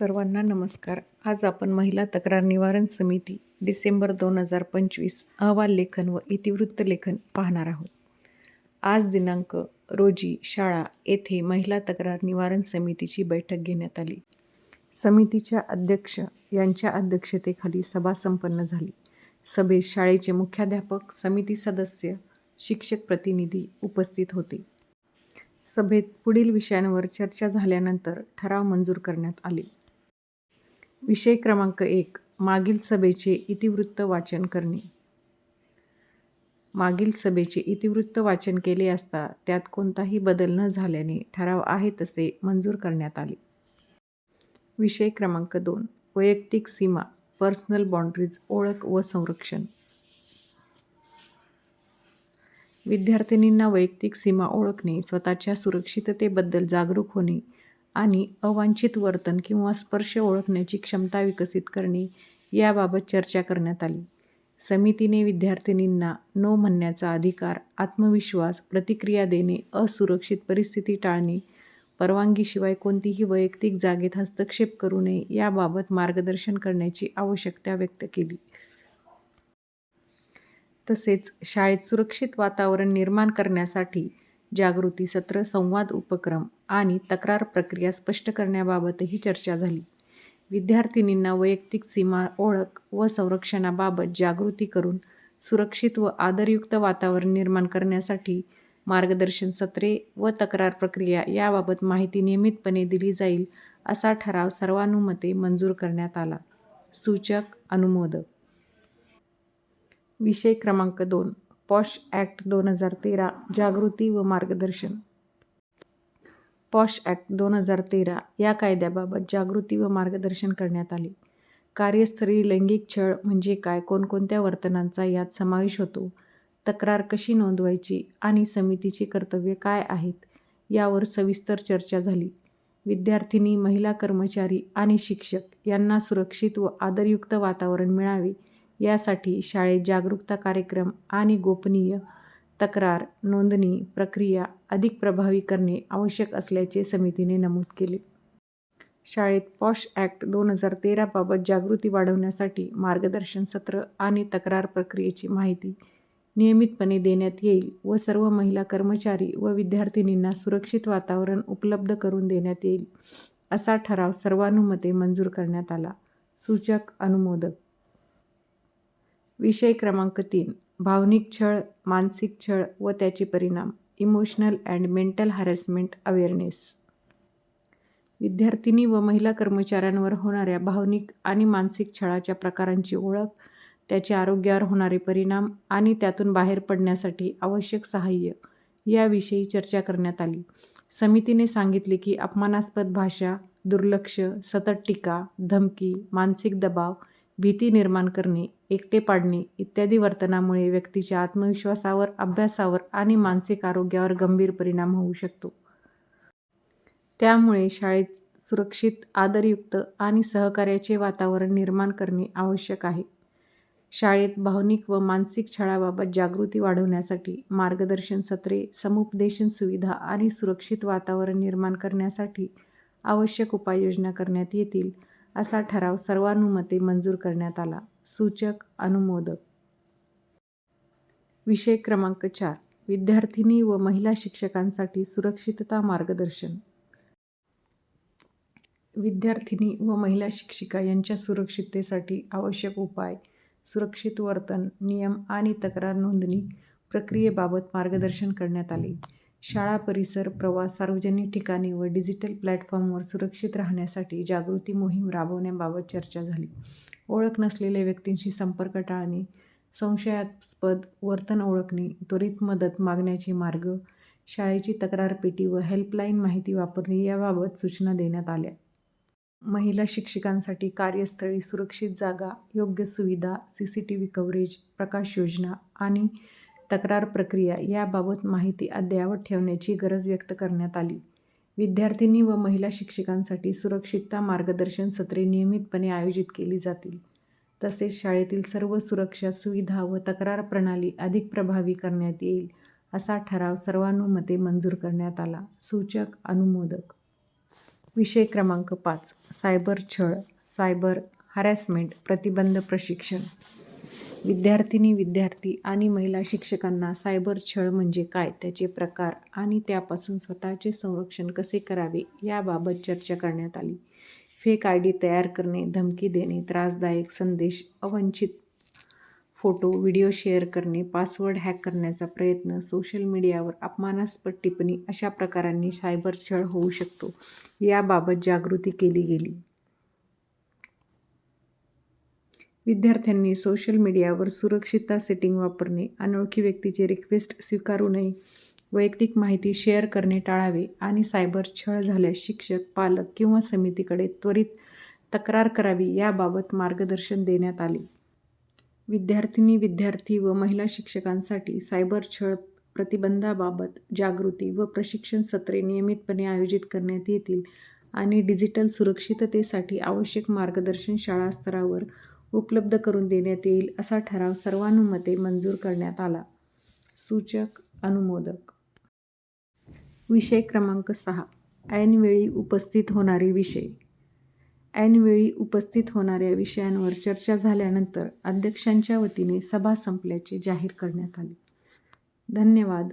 सर्वांना नमस्कार. आज आपण महिला तक्रार निवारण समिती डिसेंबर दोन हजार पंचवीस अहवाल लेखन व इतिवृत्त लेखन पाहणार आहोत. आज दिनांक रोजी शाळा येथे महिला तक्रार निवारण समितीची बैठक घेण्यात आली. समितीच्या अध्यक्ष यांच्या अध्यक्षतेखाली सभा संपन्न झाली. सभेत शाळेचे मुख्याध्यापक समिती सदस्य शिक्षक प्रतिनिधी उपस्थित होते. सभेत पुढील विषयांवर चर्चा झाल्यानंतर ठराव मंजूर करण्यात आले. विषय क्रमांक एक मागील सभेचे इतिवृत्त वाचन करणे. मागील सभेचे इतिवृत्त वाचन केले असता त्यात कोणताही बदल न झाल्याने ठराव आहे तसे मंजूर करण्यात आले. विषय क्रमांक दोन वैयक्तिक सीमा पर्सनल बाउंड्रीज ओळख व संरक्षण. विद्यार्थिनींना वैयक्तिक सीमा ओळखणे स्वतःच्या सुरक्षिततेबद्दल जागरूक होणे आणि अवांछित वर्तन किंवा स्पर्श ओळखण्याची क्षमता विकसित करणे याबाबत चर्चा करण्यात आली. समितीने विद्यार्थिनींना नो म्हणण्याचा अधिकार आत्मविश्वास प्रतिक्रिया देणे असुरक्षित परिस्थिती टाळणे परवानगीशिवाय कोणतीही वैयक्तिक जागेत हस्तक्षेप करू नये याबाबत मार्गदर्शन करण्याची आवश्यकता व्यक्त केली. तसेच शाळेत सुरक्षित वातावरण निर्माण करण्यासाठी जागृती सत्र संवाद उपक्रम आणि तक्रार प्रक्रिया स्पष्ट करण्याबाबतही चर्चा झाली. विद्यार्थिनींना वैयक्तिक सीमा ओळख व संरक्षणाबाबत जागृती करून सुरक्षित व आदरयुक्त वातावरण निर्माण करण्यासाठी मार्गदर्शन सत्रे व तक्रार प्रक्रिया याबाबत माहिती नियमितपणे दिली जाईल असा ठराव सर्वानुमते मंजूर करण्यात आला. सूचक अनुमोदक. विषय क्रमांक दोन. पॉश ॲक्ट दोन हजार तेरा जागृती व मार्गदर्शन. पॉश ॲक्ट दोन हजार तेरा या कायद्याबाबत जागृती व मार्गदर्शन करण्यात आले. कार्यस्थळी लैंगिक छळ म्हणजे काय कोणकोणत्या वर्तनांचा यात समावेश होतो तक्रार कशी नोंदवायची आणि समितीची कर्तव्ये काय आहेत यावर सविस्तर चर्चा झाली. विद्यार्थिनी महिला कर्मचारी आणि शिक्षक यांना सुरक्षित व आदरयुक्त वातावरण मिळावे यासाठी शाळेत जागरूकता कार्यक्रम आणि गोपनीय तक्रार नोंदणी प्रक्रिया अधिक प्रभावी करणे आवश्यक असल्याचे समितीने नमूद केले. शाळेत पॉश ॲक्ट दोन हजार तेराबाबत जागृती वाढवण्यासाठी मार्गदर्शन सत्र आणि तक्रार प्रक्रियेची माहिती नियमितपणे देण्यात येईल व सर्व महिला कर्मचारी व विद्यार्थिनींना सुरक्षित वातावरण उपलब्ध करून देण्यात येईल असा ठराव सर्वानुमते मंजूर करण्यात आला. सूचक अनुमोदक विषय क्रमांक तीन भावनिक छळ मानसिक छळ व त्याचे परिणाम emotional and mental harassment awareness. विद्यार्थिनी व महिला कर्मचाऱ्यांवर होणाऱ्या भावनिक आणि मानसिक छळाच्या प्रकारांची ओळख त्याचे आरोग्यावर होणारे परिणाम आणि त्यातून बाहेर पडण्यासाठी आवश्यक सहाय्य याविषयी चर्चा करण्यात आली. समितीने सांगितले की अपमानास्पद भाषा दुर्लक्ष सतत टीका धमकी मानसिक दबाव भीती निर्माण करणे एकटे पाडणे इत्यादी वर्तनामुळे व्यक्तीच्या आत्मविश्वासावर अभ्यासावर आणि मानसिक आरोग्यावर गंभीर परिणाम होऊ शकतो. त्यामुळे शाळेत सुरक्षित आदरयुक्त आणि सहकार्याचे वातावरण निर्माण करणे आवश्यक आहे. शाळेत भावनिक व मानसिक छळाबाबत जागृती वाढवण्यासाठी मार्गदर्शन सत्रे समुपदेशन सुविधा आणि सुरक्षित वातावरण निर्माण करण्यासाठी आवश्यक उपाययोजना करण्यात येतील. असा ठराव सर्वानुमते मंजूर करण्यात आला. सूचक अनुमोदक. विषय क्रमांक चार. विद्यार्थिनी व महिला शिक्षकांसाठी सुरक्षितता मार्गदर्शन. विद्यार्थिनी व महिला शिक्षिका यांच्या सुरक्षिततेसाठी आवश्यक उपाय सुरक्षित वर्तन नियम आणि तक्रार नोंदणी प्रक्रियेबाबत मार्गदर्शन करण्यात आले. शाळा परिसर प्रवास सार्वजनिक ठिकाणी व डिजिटल प्लॅटफॉर्मवर सुरक्षित राहण्यासाठी जागृती मोहीम राबवण्याबाबत चर्चा झाली. ओळख नसलेल्या व्यक्तींशी संपर्क टाळणे संशयास्पद वर्तन ओळखणे त्वरित मदत मागण्याचे मार्ग शाळेची तक्रार पेटी व हेल्पलाईन माहिती वापरणे याबाबत सूचना देण्यात आल्या. महिला शिक्षकांसाठी कार्यस्थळी सुरक्षित जागा योग्य सुविधा C C T V coverage प्रकाश योजना आणि तक्रार प्रक्रिया याबाबत माहिती अद्ययावत ठेवण्याची गरज व्यक्त करण्यात आली. विद्यार्थिनी व महिला शिक्षकांसाठी सुरक्षितता मार्गदर्शन सत्रे नियमितपणे आयोजित केली जातील. तसेच शाळेतील सर्व सुरक्षा सुविधा व तक्रार प्रणाली अधिक प्रभावी करण्यात येईल असा ठराव सर्वानुमते मंजूर करण्यात आला. सूचक अनुमोदक विषय क्रमांक पाच सायबर छळ सायबर हॅरॅसमेंट प्रतिबंध प्रशिक्षण विद्यार्थिनी विद्यार्थी आणि महिला शिक्षकांना सायबर छळ म्हणजे काय? त्याचे प्रकार आणि त्यापासून स्वतःचे संरक्षण कसे करावे? याबाबत चर्चा करण्यात आली. फेक आय डी तयार करणे धमकी देणे त्रासदायक संदेश अवंचित फोटो व्हिडिओ शेअर करणे पासवर्ड हॅक करण्याचा प्रयत्न सोशल मीडियावर अपमानास्पद टिप्पणी अशा प्रकारांनी सायबर छळ होऊ शकतो. याबाबत जागृती केली गेली. विद्यार्थ्यांनी सोशल मीडियावर सुरक्षितता सेटिंग वापरणे अनोळखी व्यक्तीचे रिक्वेस्ट स्वीकारू नये वैयक्तिक माहिती शेअर करणे टाळावे आणि सायबर छळ झाल्यास शिक्षक पालक किंवा समितीकडे त्वरित तक्रार करावी याबाबत मार्गदर्शन देण्यात आले. विद्यार्थिनी विद्यार्थी व महिला शिक्षकांसाठी सायबर छळ प्रतिबंधाबाबत जागृती व प्रशिक्षण सत्रे नियमितपणे आयोजित करण्यात येतील आणि डिजिटल सुरक्षिततेसाठी आवश्यक मार्गदर्शन शाळा स्तरावर उपलब्ध करून देण्यात येईल असा ठराव सर्वानुमते मंजूर करण्यात आला. सूचक अनुमोदक. विषय क्रमांक सहा. ऐनवेळी उपस्थित होणारे विषय. ऐनवेळी उपस्थित होणाऱ्या विषयांवर चर्चा झाल्यानंतर अध्यक्षांच्या वतीने सभा संपल्याचे जाहीर करण्यात आले. धन्यवाद.